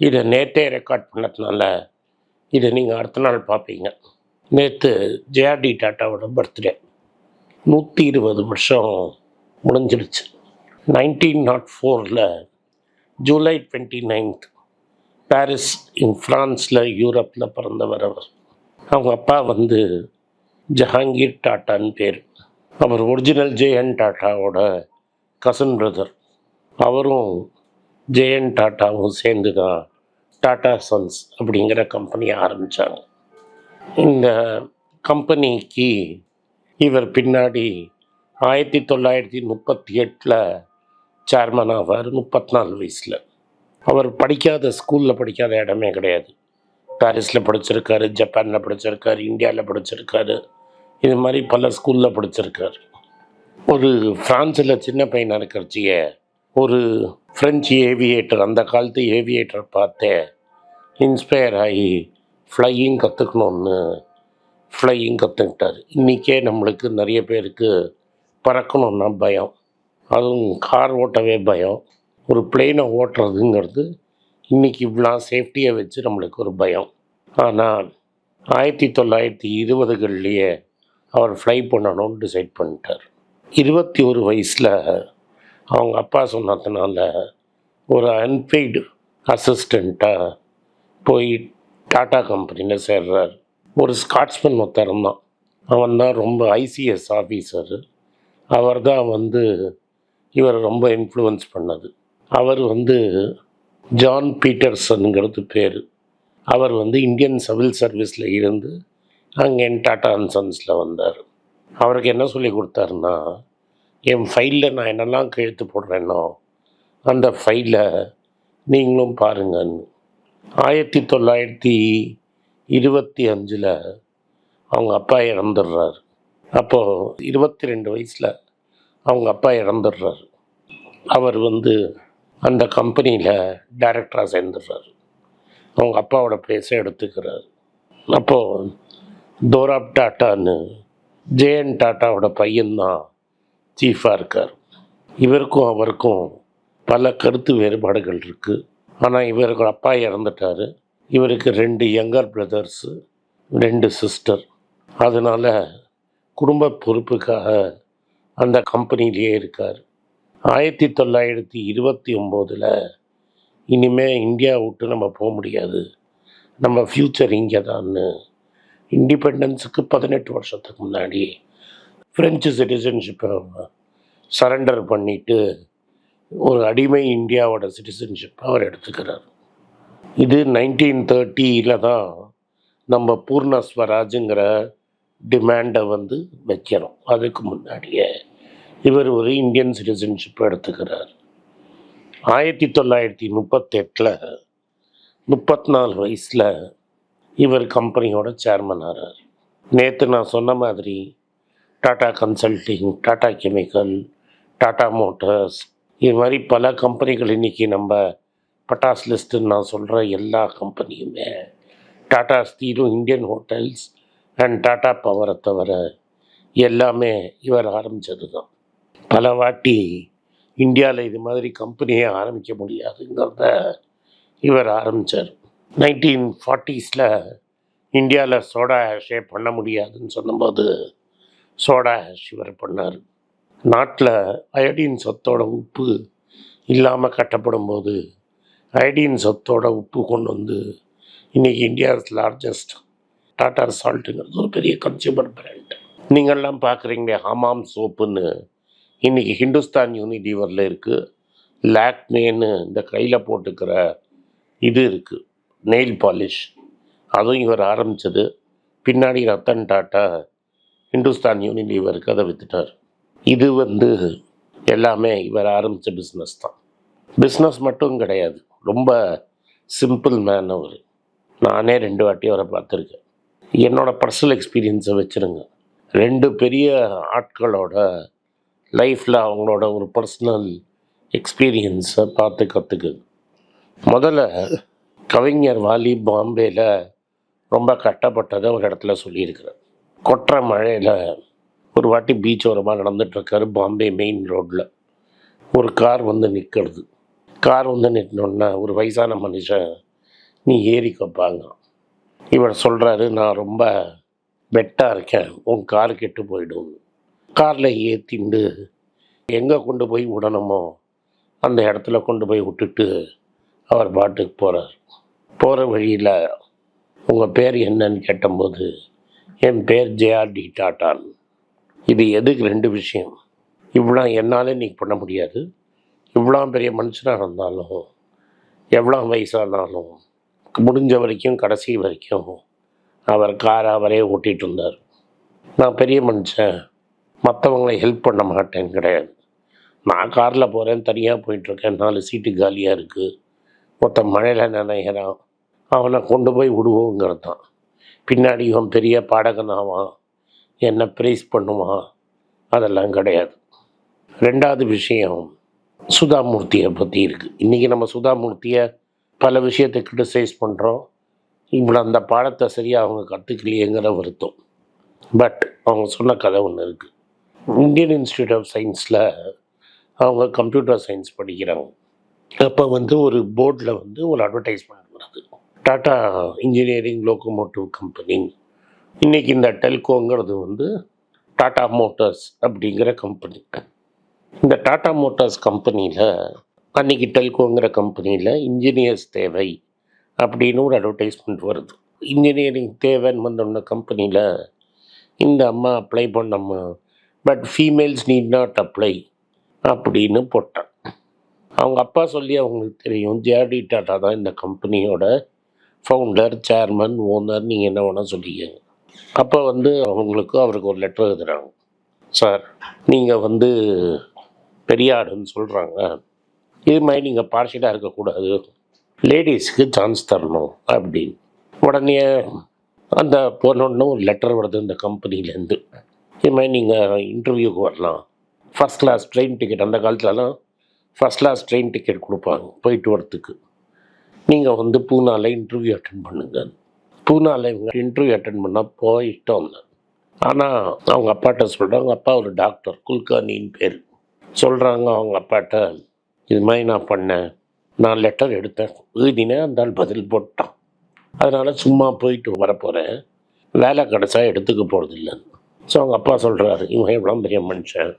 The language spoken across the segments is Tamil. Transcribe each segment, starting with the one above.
இதை நேற்றே ரெக்கார்ட் பண்ணதுனால இதை நீங்கள் அடுத்த நாள் பார்ப்பீங்க. நேற்று ஜேஆர்டி டாட்டாவோட பர்த்டே நூற்றி இருபது வருஷம் முடிஞ்சிடுச்சு நைன்டீன் நாட் oh ஃபோரில் July twenty ninth Paris in ஃப்ரான்ஸில் யூரோப்பில் பிறந்தவர் அவர். அவங்க அப்பா வந்து ஜஹாங்கீர் டாட்டான்னு பேர். அவர் ஒரிஜினல் ஜேஎன் டாட்டாவோட கசன் பிரதர் அவரும் ஜெயன் டாட்டாவும் சேர்ந்து தான் டாடா சன்ஸ் அப்படிங்கிற கம்பெனியை ஆரம்பித்தாங்க இந்த கம்பெனிக்கு இவர் பின்னாடி ஆயிரத்தி தொள்ளாயிரத்தி முப்பத்தி எட்டில் சேர்மன் ஆவார் முப்பத்தி நாலு வயசில். அவர் படிக்காத ஸ்கூலில் படிக்காத இடமே கிடையாது. பாரிஸில் படிச்சிருக்காரு ஜப்பானில் படிச்சிருக்காரு இந்தியாவில் படிச்சிருக்காரு. இது மாதிரி பல ஸ்கூலில் படிச்சிருக்காரு. ஒரு ஃப்ரான்ஸில் சின்ன பையனாக இருக்கிறச்சியை ஒரு ஃப்ரெஞ்சு ஏவியேட்டர் அந்த காலத்து ஏவியேட்டர் பார்த்தேன் இன்ஸ்பயர் ஆகி ஃப்ளையிங் கற்றுக்கணுன்னு ஃப்ளையிங் கற்றுக்கிட்டார் இன்றைக்கே நம்மளுக்கு நிறைய பேருக்கு பறக்கணுன்னா பயம். அதுவும் கார் ஓட்டவே பயம். ஒரு பிளெயினை ஓட்டுறதுங்கிறது இன்றைக்கி இவ்வளோ சேஃப்டியை வச்சு நம்மளுக்கு ஒரு பயம். ஆனால் ஆயிரத்தி தொள்ளாயிரத்தி இருபதுகள்லேயே அவர் ஃப்ளை பண்ணணும்னு டிசைட் பண்ணிட்டார். இருபத்தி ஒரு வயசில் அவங்க அப்பா சொன்னதுனால ஒரு அன்பெய்டு அசிஸ்டண்ட்டாக போய் டாடா கம்பெனியில் சேர்றார். ஒரு ஸ்காட்ஸ்மேன் ஒருத்தர் தான். அவன் தான் ரொம்ப ஐசிஎஸ் ஆஃபீஸர் அவர் தான் வந்து இவரை ரொம்ப இன்ஃப்ளூயன்ஸ் பண்ணது. அவர் வந்து ஜான் பீட்டர்சனுங்கிறது பேர். அவர் வந்து இந்தியன் சிவில் சர்வீஸில் இருந்து அங்கே டாடா அண்ட் சன்ஸில் வந்தார். அவருக்கு என்ன சொல்லி கொடுத்தாருன்னா என் ஃபைலில் நான் என்னெல்லாம் கையெழுத்து போடுறேனோ அந்த ஃபைலை நீங்களும் பாருங்கன்னு. ஆயிரத்தி தொள்ளாயிரத்தி இருபத்தி அஞ்சில் அவங்க அப்பா இறந்துடுறாரு. அப்போது இருபத்தி ரெண்டு வயசில் அவங்க அப்பா இறந்துடுறாரு. அவர் வந்து அந்த கம்பெனியில் டைரக்டராக சேர்ந்துடுறாரு. அவங்க அப்பாவோட பேச எடுத்துக்கிறார். அப்போது தோராப் டாட்டான்னு ஜேஎன் டாட்டாவோட பையன்தான் சீஃபாக இருக்கார். இவருக்கும் அவருக்கும் பல கருத்து வேறுபாடுகள் இருக்குது ஆனால் இவருக்கு அப்பா இறந்துட்டார். இவருக்கு ரெண்டு யங்கர் பிரதர்ஸு ரெண்டு சிஸ்டர் அதனால் குடும்ப பொறுப்புக்காக அந்த கம்பெனிலேயே இருக்கார். ஆயிரத்தி தொள்ளாயிரத்தி இருபத்தி ஒம்போதில் இனிமேல் இந்தியா விட்டு நம்ம போக முடியாது. நம்ம ஃப்யூச்சர் இங்கே தான்னு இண்டிபெண்டன்ஸுக்கு பதினெட்டு வருஷத்துக்கு முன்னாடி ஃப்ரெஞ்சு சிட்டிசன்ஷிப்பை சரண்டர் பண்ணிட்டு ஒரு அடிமை இந்தியாவோட சிட்டிசன்ஷிப் அவர் எடுத்துக்கிறார். இது நைன்டீன் தேர்ட்டியில் தான் நம்ம பூர்ண ஸ்வராஜுங்கிற டிமாண்டை வந்து வைக்கிறோம். அதுக்கு முன்னாடியே இவர் ஒரு இந்தியன் சிட்டிசன்ஷிப் எடுத்துக்கிறார். ஆயிரத்தி தொள்ளாயிரத்தி முப்பத்தெட்டில் முப்பத்தி நாலு வயசில் இவர் கம்பெனியோட சேர்மன் ஆகிறார் நேற்று நான் சொன்ன மாதிரி Tata consulting Tata chemical Tata motors. இது மாதிரி பல கம்பெனிகள் இன்றைக்கி நம்ம பட்டாஸ் லிஸ்ட்டுன்னு நான் சொல்கிற எல்லா கம்பெனியுமே. டாடா ஸ்டீலும் இந்தியன் ஹோட்டல்ஸ் அண்ட் டாடா பவரை தவிர எல்லாமே இவர் ஆரம்பித்தது தான் பல வாட்டி இந்தியாவில் இது மாதிரி கம்பெனியே ஆரம்பிக்க முடியாதுங்கிறத இவர் ஆரம்பித்தார் நைன்டீன் ஃபார்ட்டிஸில் இந்தியாவில் சோடா ஷே பண்ண முடியாதுன்னு சொன்னபோது சோடா ஆஷ் இவர் பண்ணார். நாட்டில் அயடின் சத்தோட உப்பு இல்லாமல் கட்டப்படும் போது அயடின் சத்தோட உப்பு கொண்டு வந்து இன்றைக்கி இந்தியாஸ் லார்ஜஸ்ட் டாடா சால்ட்டுங்கிறது ஒரு பெரிய கன்சியூமர் பிராண்ட் நீங்கள்லாம் பார்க்குறீங்களே ஹமாம் சோப்புன்னு. இன்றைக்கி ஹிந்துஸ்தான் யூனிடிவரில் இருக்குது லாக்மேன்னு இந்த கையில் போட்டுக்கிற இது இருக்குது நெயில் பாலிஷ் அதுவும் இவர் ஆரம்பித்தது பின்னாடி ரத்தன் டாட்டா ஹிந்துஸ்தான் யூனிலீவருக்கு அதை வித்துட்டார். இது வந்து எல்லாமே இவர் ஆரம்பித்த பிஸ்னஸ் தான். பிஸ்னஸ் மட்டும் கிடையாது. ரொம்ப சிம்பிள் மேன் அவர். நானே ரெண்டு வாட்டி அவரை பார்த்துருக்கேன். என்னோட பர்சனல் எக்ஸ்பீரியன்ஸை வச்சுருங்க. ரெண்டு பெரிய ஆட்களோட லைஃப்பில் அவங்களோட ஒரு பர்சனல் எக்ஸ்பீரியன்ஸை பார்த்து கற்றுக்கு முதல்ல கவிஞர் வாலி பாம்பேயில் ரொம்ப கட்டப்பட்டதை ஒரு இடத்துல சொல்லியிருக்கிறார். கொட்டுற மழையில் ஒரு வாட்டி பீச் ஓரமாக நடந்துட்டுருக்காரு பாம்பே மெயின் ரோட்டில் ஒரு கார் வந்து நிற்கிறது கார் வந்து நிற்கணுன்னா ஒரு வயசான மனுஷன் நீ ஏறிக்கப்பாங்க இவர் சொல்கிறாரு நான் ரொம்ப பெட்டாக இருக்கேன் உன் கார் கெட்டு போயிடும். காரில் ஏற்றிண்டு எங்கே கொண்டு போய் விடணுமோ அந்த இடத்துல கொண்டு போய் விட்டுட்டு அவர் பாட்டுக்கு போகிறார் போகிற வழியில் உங்கள் பேர் என்னன்னு கேட்டபோது என் பேர் ஜேஆர்டி டாட்டான். இது எதுக்கு ரெண்டு விஷயம்? இவ்வளோ என்னால் இன்றைக்கி பண்ண முடியாது. இவ்வளோ பெரிய மனுஷனாக இருந்தாலும் எவ்வளோ வயசானாலும் முடிஞ்ச வரைக்கும் கடைசி வரைக்கும் அவர் காரை அவரே ஓட்டிகிட்டு இருந்தார். நான் பெரிய மனுஷன். மற்றவங்களை ஹெல்ப் பண்ண மாட்டேன் கிடையாது. நான் காரில் போகிறேன் தனியாக போயிட்டுருக்கேன் நாலு சீட்டு காலியாக இருக்குது மொத்தம் மழையில் நினைக்கிறான். அவனை கொண்டு போய் விடுவோங்கிறது தான். பின்னாடி இவன் பெரிய பாடகனாவான் என்ன ப்ரைஸ் பண்ணுவான். அதெல்லாம் கிடையாது. ரெண்டாவது விஷயம் சுதாமூர்த்தியை பற்றி இருக்குது இன்றைக்கி நம்ம சுதாமூர்த்தியை பல விஷயத்தை கிரிட்டிசைஸ் பண்ணுறோம் இவ்வளோ அந்த பாடத்தை சரியாக அவங்க கற்றுக்கலையேங்கிற வருத்தம். பட் அவங்க சொன்ன கதை ஒன்று இருக்குது இந்தியன் இன்ஸ்டியூட் ஆஃப் சயின்ஸில் அவங்க கம்ப்யூட்டர் சயின்ஸ் படிக்கிறாங்க. அப்போ வந்து ஒரு போர்டில் வந்து ஒரு அட்வர்டைஸ்மெண்ட் வருது. Tata engineering locomotive company. இன்றைக்கி இந்த டெல்கோங்கிறது வந்து டாட்டா மோட்டார்ஸ் அப்படிங்கிற கம்பெனி. இந்த டாட்டா மோட்டார்ஸ் கம்பெனியில் அன்றைக்கி டெல்கோங்கிற கம்பெனியில் இன்ஜினியர்ஸ் தேவை அப்படின்னு ஒரு அட்வர்டைஸ்மெண்ட் வருது. இன்ஜினியரிங் தேவைன்னு வந்தோன்ன கம்பெனியில் இந்த அம்மா apply பண்ணம்மா but females need not apply அப்படின்னு போட்டான் அவங்க அப்பா சொல்லி அவங்களுக்கு தெரியும் ஜேடி டாட்டா தான் இந்த கம்பெனியோட ஃபவுண்டர் சேர்மன் ஓனர் நீங்கள் என்ன வேணால் சொல்லிக்கங்க. அப்போ வந்து அவங்களுக்கு அவருக்கு ஒரு லெட்டர் எழுதுகிறாங்க சார் நீங்கள் வந்து பெரிய ஆடுன்னு சொல்கிறாங்க இது மாதிரி நீங்கள் பார்ஷியலாக இருக்கக்கூடாது லேடிஸ்க்கு சான்ஸ் தரணும் அப்படின்னு. உடனே அந்த பொண்ணுன்னு ஒரு லெட்டர் வருது இந்த கம்பெனிலேருந்து இது மாதிரி நீங்கள் இன்டர்வியூக்கு வரலாம். ஃபஸ்ட் கிளாஸ் ட்ரெயின் டிக்கெட் அந்த காலத்துலலாம் ஃபஸ்ட் கிளாஸ் ட்ரெயின் டிக்கெட் கொடுப்பாங்க போயிட்டு வரத்துக்கு. நீங்கள் வந்து பூனாவில் இன்டர்வியூ அட்டன் பண்ணுங்க. பூனாவில் இவங்க இன்டர்வியூ அட்டன் பண்ணால் போயிட்டு ஆனால் அவங்க அப்பாட்ட சொல்கிறாங்க அப்பா ஒரு டாக்டர் குல்கானின்னு பேர். சொல்கிறாங்க அவங்க அப்பாட்ட இது மாதிரி நான் பண்ணேன். நான் லெட்டர் எடுத்தேன். எழுதினேன் அந்த ஆள் பதில் போட்டான். அதனால் சும்மா போயிட்டு வரப்போகிறேன் வேலை கிடச்சா எடுத்துக்க போகிறதில்ல ஸோ அவங்க அப்பா சொல்கிறாரு இவன் எவ்வளோ பெரிய மனுஷன்?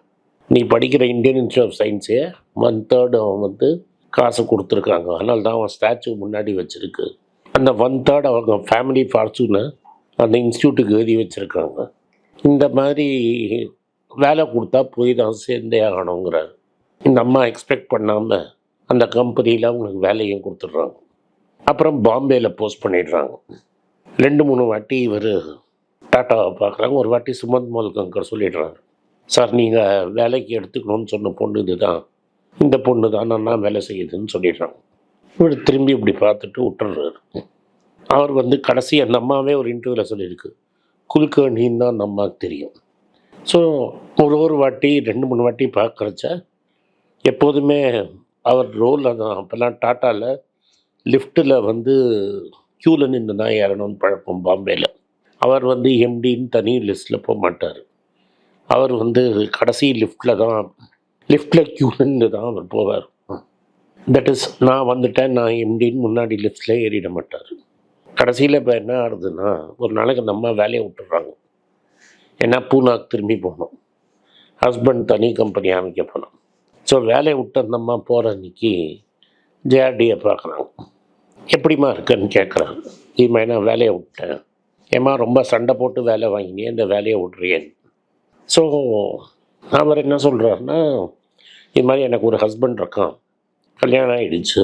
நீ படிக்கிற இந்தியன் இன்ஸ்டியூட் ஆஃப் சயின்ஸே ஒன் தேர்ட் அவன் வந்து காசு கொடுத்துருக்காங்க. அதனால தான் அவன் ஸ்டாச்சு முன்னாடி வச்சுருக்கு. அந்த ஒன் தேர்ட் அவங்க ஃபேமிலி ஃபார்ச்சூனை அந்த இன்ஸ்டியூட்டுக்கு எழுதி வச்சுருக்காங்க. இந்த மாதிரி வேலை கொடுத்தா போய் தான் சேர்ந்தே ஆகணுங்கிறார். இந்த அம்மா எக்ஸ்பெக்ட் பண்ணாமல் அந்த கம்பெனியில் அவங்களுக்கு வேலையும் கொடுத்துட்றாங்க. அப்புறம் பாம்பேயில் போஸ்ட் பண்ணிடுறாங்க. ரெண்டு மூணு வாட்டி இவர் டாட்டாவை பார்க்குறாங்க. ஒரு வாட்டி சுமந்த் மோல்கங்கர் சொல்லிடுறாங்க சார் நீங்கள் வேலைக்கு எடுத்துக்கணும்னு சொன்ன பொண்ணு இதுதான். இந்த பொண்ணு தான் நான் வேலை செய்யுதுன்னு சொல்லிடுறாங்க. இவர் திரும்பி இப்படி பார்த்துட்டு விட்டுறாரு அவர் வந்து கடைசி அந்த அம்மாவே ஒரு இன்டர்வியூவில் சொல்லியிருக்கு. குல்கர்ணின்னு தான் அந்த அம்மாவுக்கு தெரியும். ஸோ ஒரு ஒரு வாட்டி ரெண்டு மூணு வாட்டி பார்க்குறச்ச எப்போதுமே அவர் ரோலில் தான். அப்போல்லாம் டாட்டாவில் லிஃப்ட்டில் வந்து க்யூவில் நின்று தான் ஏறணும்னு பழக்கம் பாம்பேயில் அவர் வந்து எம்டின்னு தனி லிஸ்ட்டில் போக மாட்டார் அவர் வந்து கடைசி லிஃப்ட்டில் தான் லிஃப்ட்டில் க்யூ நின்று தான் அவர் போவார். தட் இஸ் நான் வந்துட்டேன் நான் எம்டின்னு முன்னாடி லிஃப்ட்டில் ஏறிட மாட்டார். கடைசியில் இப்போ என்ன ஆகுதுன்னா ஒரு நாளைக்கு அந்த அம்மா வேலையை விட்டுறாங்க. ஏன்னா பூனாக்கு திரும்பி போகணும். ஹஸ்பண்ட் தனி கம்பெனி ஆரம்பிக்க போனோம் ஸோ வேலையை விட்டு அந்த அம்மா போகிற அன்னைக்கு ஜேஆர்டியை பார்க்குறாங்க. எப்படிம்மா இருக்குன்னு கேட்குறாங்க இம்மா என்ன நான் வேலையை விட்டேன். ஏம்மா ரொம்ப சண்டை போட்டு வேலை வாங்கினே இந்த வேலையை விட்றியேன் ஸோ அவர் என்ன சொல்கிறாருன்னா இது மாதிரி எனக்கு ஒரு ஹஸ்பண்ட் இருக்கான். கல்யாணம் ஆகிடுச்சு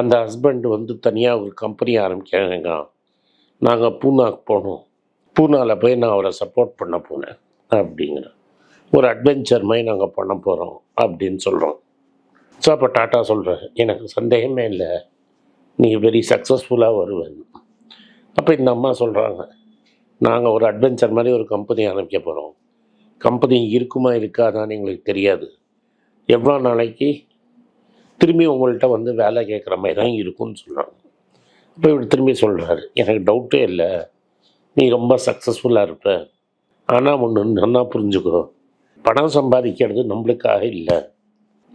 அந்த ஹஸ்பண்ட் வந்து தனியாக ஒரு கம்பெனி ஆரம்பிக்கிறாங்க. நாங்கள் பூனாக்கு போனோம். பூனாவில் போய் நான் அவரை சப்போர்ட் பண்ண போனேன் அப்படிங்கிற. ஒரு அட்வென்ச்சர் மாதிரி நாங்கள் பண்ண போகிறோம் அப்படின்னு சொல்கிறோம் ஸோ அப்போ டாட்டா சொல்கிறேன் எனக்கு சந்தேகமே இல்லை. நீ வெரி சக்ஸஸ்ஃபுல்லாக வருவேன். அப்போ இந்த அம்மா சொல்கிறாங்க நாங்கள் ஒரு அட்வென்ச்சர் மாதிரி ஒரு கம்பெனி ஆரம்பிக்க போகிறோம் கம்பெனி இருக்குமா இருக்காதான்னு எங்களுக்கு தெரியாது. எவ்வளோ நாளைக்கு திரும்பி உங்கள்கிட்ட வந்து வேலை கேட்குற மாதிரி தான் இருக்கும்னு சொல்கிறாங்க இப்போ இவர் திரும்பி சொல்கிறாரு எனக்கு டவுட்டே இல்லை. நீ ரொம்ப சக்ஸஸ்ஃபுல்லாக இருப்ப. ஆனால் ஒன்று நல்லா புரிஞ்சுக்கோ. பணம் சம்பாதிக்கிறது நம்மளுக்காக இல்லை.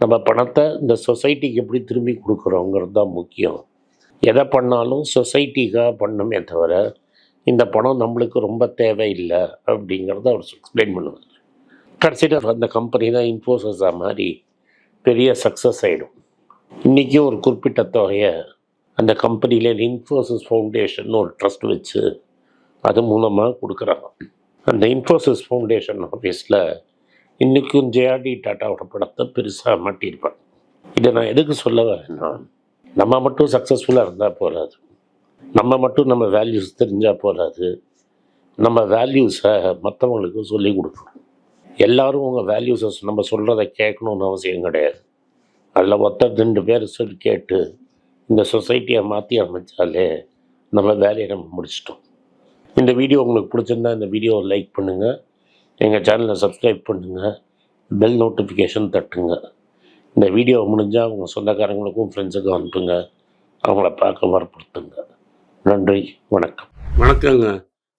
நம்ம பணத்தை இந்த சொசைட்டிக்கு எப்படி திரும்பி கொடுக்குறோங்கிறது தான் முக்கியம். எதை பண்ணாலும் சொசைட்டிக்காக பண்ணணுமே தவிர இந்த பணம் நம்மளுக்கு ரொம்ப தேவையில்லை. அப்படிங்கிறத அவர் எக்ஸ்பிளைன் பண்ணுவார். கடைசியில் அந்த கம்பெனி தான் இன்ஃபோசிஸாக மாதிரி பெரிய சக்ஸஸ் ஆகிடும் இன்றைக்கும் ஒரு குறிப்பிட்ட தொகையை அந்த கம்பெனியில் இன்ஃபோசிஸ் ஃபவுண்டேஷன் ஒரு ட்ரஸ்ட் வச்சு அது மூலமாக கொடுக்குறாங்க. அந்த இன்ஃபோசிஸ் ஃபவுண்டேஷன் ஆஃபீஸில் இன்றைக்கும் ஜேஆர்டி டாட்டாவோட படத்தை பெருசாக மாட்டியிருப்பாங்க. இதை நான் எதுக்கு சொல்ல வரேன்னா நம்ம மட்டும் சக்ஸஸ்ஃபுல்லாக இருந்தால் போகாது நம்ம மட்டும் நம்ம வேல்யூஸ் தெரிஞ்சால் போகாது நம்ம வேல்யூஸை மற்றவங்களுக்கு சொல்லி கொடுக்கணும். எல்லாரும் உங்கள் வேல்யூஸஸ் நம்ம சொல்கிறத கேட்கணுன்னு அவசியம் கிடையாது. அதில் ஒருத்தர் ரெண்டு பேர் சொல்லி கேட்டு இந்த சொசைட்டியை மாற்றி அமைச்சாலே நம்ம வேலையை நம்ம முடிச்சிட்டோம். இந்த வீடியோ உங்களுக்கு பிடிச்சிருந்தா இந்த வீடியோவை லைக் பண்ணுங்கள் எங்கள் சேனலை சப்ஸ்கிரைப் பண்ணுங்கள் பெல் நோட்டிஃபிகேஷன் தட்டுங்க. இந்த வீடியோ முடிஞ்சால் உங்கள் சொந்தக்காரங்களுக்கும் ஃப்ரெண்ட்ஸுக்கும் அனுப்புங்க. அவங்கள பார்க்க வற்புறுத்துங்க. நன்றி வணக்கம். வணக்கங்க.